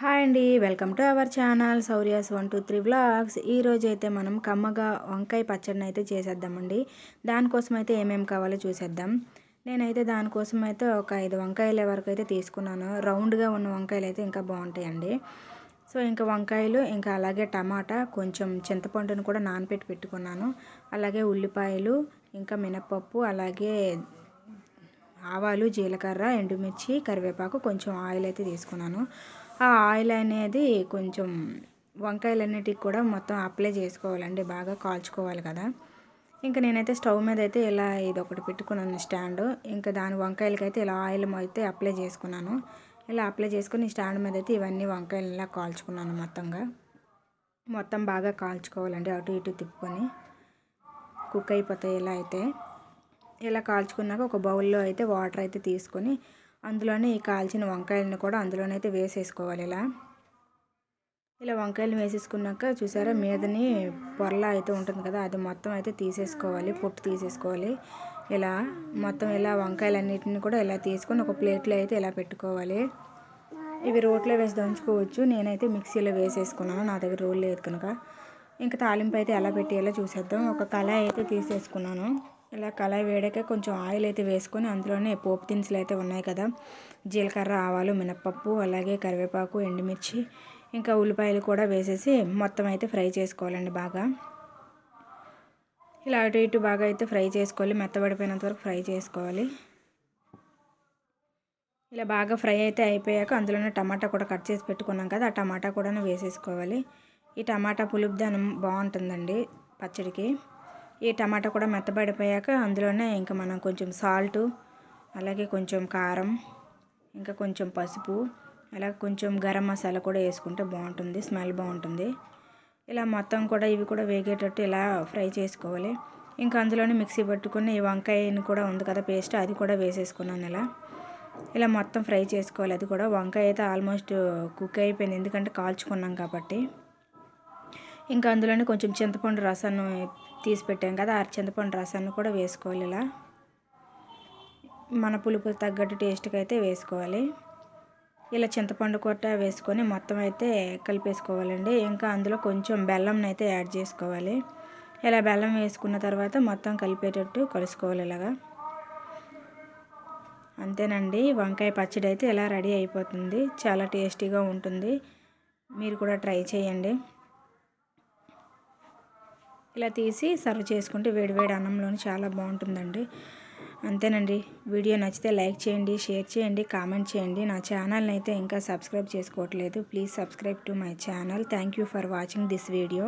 Hi అండి welcome to our channel Sourya's one two three vlogs. ఈరోజు అయితే మనం కమ్మగా వంకాయ పచ్చడిని అయితే చేసేద్దామండి. దానికోసం అయితే ఏమేమి కావాలో చూసేద్దాం. నేనైతే దానికోసం అయితే ఒక ఐదు వంకాయల వరకు అయితే తీసుకున్నాను. రౌండ్గా ఉన్న వంకాయలు అయితే ఇంకా బాగుంటాయండి. సో ఇంకా వంకాయలు ఇంకా అలాగే టమాటా కొంచెం చింతపండును కూడా నానపెట్టి పెట్టుకున్నాను. అలాగే ఉల్లిపాయలు ఇంకా మినప్పప్పు అలాగే ఆవాలు జీలకర్ర ఎండుమిర్చి కరివేపాకు కొంచెం ఆయిల్ అయితే తీసుకున్నాను. ఆ ఆయిల్ అనేది కొంచెం వంకాయలన్నిటికి కూడా మొత్తం అప్లై చేసుకోవాలండి బాగా కాల్చుకోవాలి కదా. ఇంకా నేనైతే స్టవ్ మీద అయితే ఇలా ఇది ఒకటి పెట్టుకున్నాను స్టాండ్. ఇంకా దాని వంకాయలకైతే ఇలా ఆయిల్ అయితే అప్లై చేసుకున్నాను. ఇలా అప్లై చేసుకుని స్టాండ్ మీద అయితే ఇవన్నీ వంకాయలు ఇలా కాల్చుకున్నాను మొత్తంగా. మొత్తం బాగా కాల్చుకోవాలండి అటు ఇటు తిప్పుకొని. కుక్ అయిపోతాయి ఇలా అయితే. ఇలా కాల్చుకున్నాక ఒక బౌల్లో అయితే వాటర్ అయితే తీసుకొని అందులోనే ఈ కాల్చిన వంకాయలను కూడా అందులోనైతే వేసేసుకోవాలి ఇలా. ఇలా వంకాయలు వేసేసుకున్నాక చూసారా మీదని పొరల అయితే ఉంటుంది కదా అది మొత్తం అయితే తీసేసుకోవాలి పొట్టు తీసేసుకోవాలి. ఇలా మొత్తం ఇలా వంకాయలన్నిటిని కూడా ఇలా తీసుకొని ఒక ప్లేట్లో అయితే ఇలా పెట్టుకోవాలి. ఇవి రోట్లో వేసి దంచుకోవచ్చు. నేనైతే మిక్సీలో వేసేసుకున్నాను నా దగ్గర రోల్ లేదు కనుక. ఇంకా తాలింపు అయితే ఎలా పెట్టేయాలో చూసేద్దాం. ఒక కళాయి అయితే తీసేసుకున్నాను. ఇలా కళాయి వేడాక కొంచెం ఆయిల్ అయితే వేసుకొని అందులోనే పోపు దినుసులు అయితే ఉన్నాయి కదా. జీలకర్ర ఆవాలు మినప్పప్పు అలాగే కరివేపాకు ఎండుమిర్చి ఇంకా ఉల్లిపాయలు కూడా వేసేసి మొత్తం అయితే ఫ్రై చేసుకోవాలండి బాగా. ఇలా అటు ఇటు బాగా అయితే ఫ్రై చేసుకోవాలి. మెత్తబడిపోయినంత వరకు ఫ్రై చేసుకోవాలి. ఇలా బాగా ఫ్రై అయితే అయిపోయాక అందులోనే టమాటా కూడా కట్ చేసి పెట్టుకున్నాం కదా ఆ టమాటా కూడా వేసేసుకోవాలి. ఈ టమాటా పులుపుదానం బాగుంటుందండి పచ్చడికి. ఈ టమాటా కూడా మెత్తబడిపోయాక అందులోనే ఇంకా మనం కొంచెం సాల్టు అలాగే కొంచెం కారం ఇంకా కొంచెం పసుపు అలాగే కొంచెం గరం మసాలా కూడా వేసుకుంటే బాగుంటుంది స్మెల్ బాగుంటుంది. ఇలా మొత్తం కూడా ఇవి కూడా వేగేటట్టు ఇలా ఫ్రై చేసుకోవాలి. ఇంకా అందులోనే మిక్సీ పట్టుకుని ఈ వంకాయని కూడా ఉంది కదా పేస్ట్ అది కూడా వేసేసుకున్నాను ఇలా. ఇలా మొత్తం ఫ్రై చేసుకోవాలి అది కూడా. వంకాయ అయితే ఆల్మోస్ట్ కుక్ అయిపోయింది ఎందుకంటే కాల్చుకున్నాం కాబట్టి. ఇంకా అందులోనే కొంచెం చింతపండు రసాన్ని తీసి పెట్టాం కదా ఆ చింతపండు రసాన్ని కూడా వేసుకోవాలి ఇలా. మన పులుపు తగ్గట్టు టేస్ట్కి అయితే వేసుకోవాలి. ఇలా చింతపండు కొట్ట వేసుకొని మొత్తం అయితే కలిపేసుకోవాలండి. ఇంకా అందులో కొంచెం బెల్లంని అయితే యాడ్ చేసుకోవాలి. ఇలా బెల్లం వేసుకున్న తర్వాత మొత్తం కలిపేటట్టు కలుసుకోవాలి ఇలాగా. అంతేనండి వంకాయ పచ్చడి అయితే ఇలా రెడీ అయిపోతుంది. చాలా టేస్టీగా ఉంటుంది. మీరు కూడా ట్రై చేయండి. ఇలా తీసి సర్వ్ చేసుకుంటే వేడివేడి అన్నంలోని చాలా బాగుంటుందండి. అంతేనండి. వీడియో నచ్చితే లైక్ చేయండి షేర్ చేయండి కామెంట్ చేయండి. నా ఛానల్ని అయితే ఇంకా సబ్స్క్రైబ్ చేసుకోవట్లేదు. Please subscribe to my channel. Thank for watching this video.